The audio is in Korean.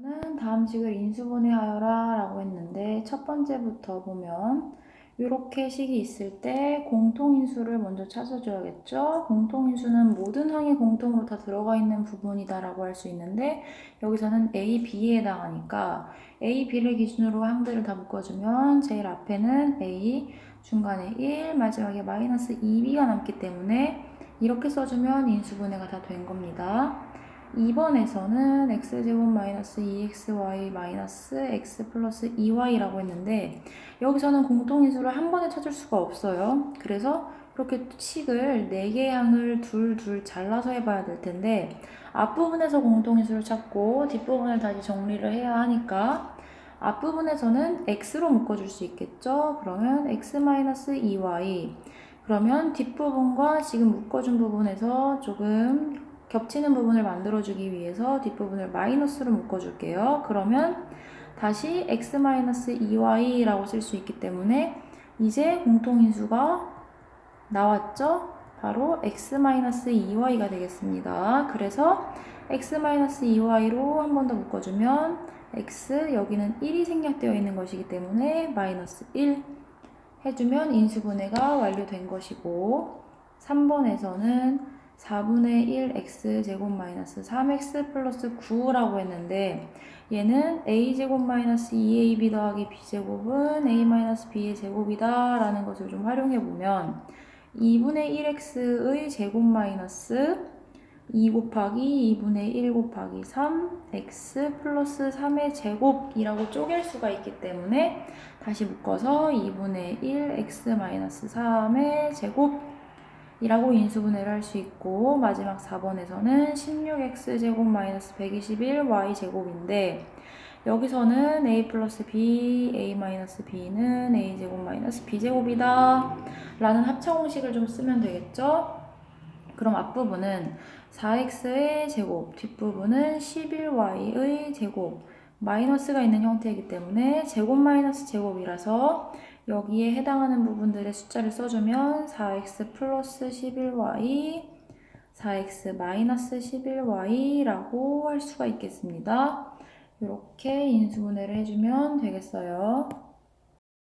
는 다음 식을 인수분해 하여라 라고 했는데 첫 번째부터 보면 이렇게 식이 있을 때 공통인수를 먼저 찾아줘야겠죠. 공통인수는 모든 항이 공통으로 다 들어가 있는 부분이다 라고 할 수 있는데 여기서는 A, B에 해당하니까 A, B를 기준으로 항들을 다 묶어주면 제일 앞에는 A, 중간에 1, 마지막에 마이너스 2B가 남기 때문에 이렇게 써주면 인수분해가 다 된 겁니다. 2번에서는 x제곱 마이너스 2xy 마이너스 x 플러스 2y라고 했는데 여기서는 공통인수를 한 번에 찾을 수가 없어요. 그래서 그렇게 식을 4개의 항을 둘둘 잘라서 해봐야 될 텐데 앞부분에서 공통인수를 찾고 뒷부분을 다시 정리를 해야 하니까 앞부분에서는 x로 묶어줄 수 있겠죠. 그러면 x 마이너스 2y 그러면 뒷부분과 지금 묶어준 부분에서 조금 겹치는 부분을 만들어주기 위해서 뒷부분을 마이너스로 묶어줄게요. 그러면 다시 x-2y라고 쓸 수 있기 때문에 이제 공통인수가 나왔죠? 바로 x-2y가 되겠습니다. 그래서 x-2y로 한 번 더 묶어주면 x 여기는 1이 생략되어 있는 것이기 때문에 마이너스 1 해주면 인수분해가 완료된 것이고 3번에서는 4분의 1 x 제곱 마이너스 3x 플러스 9라고 했는데 얘는 a 제곱 마이너스 2ab 더하기 b 제곱은 a 마이너스 b의 제곱이다 라는 것을 좀 활용해 보면 2분의 1x의 제곱 마이너스 2 곱하기 2분의 1 곱하기 3 x 플러스 3의 제곱이라고 쪼갤 수가 있기 때문에 다시 묶어서 2분의 1 x 마이너스 3의 제곱 이라고 인수분해를 할 수 있고 마지막 4번에서는 16x제곱 마이너스 121y 제곱인데 여기서는 a 플러스 b, a 마이너스 b는 a 제곱 마이너스 b 제곱이다 라는 합차 공식을 좀 쓰면 되겠죠? 그럼 앞부분은 4x의 제곱, 뒷부분은 11y의 제곱 마이너스가 있는 형태이기 때문에 제곱 마이너스 제곱이라서 여기에 해당하는 부분들의 숫자를 써주면 4x 플러스 11y, 4x 마이너스 11y라고 할 수가 있겠습니다. 이렇게 인수분해를 해주면 되겠어요.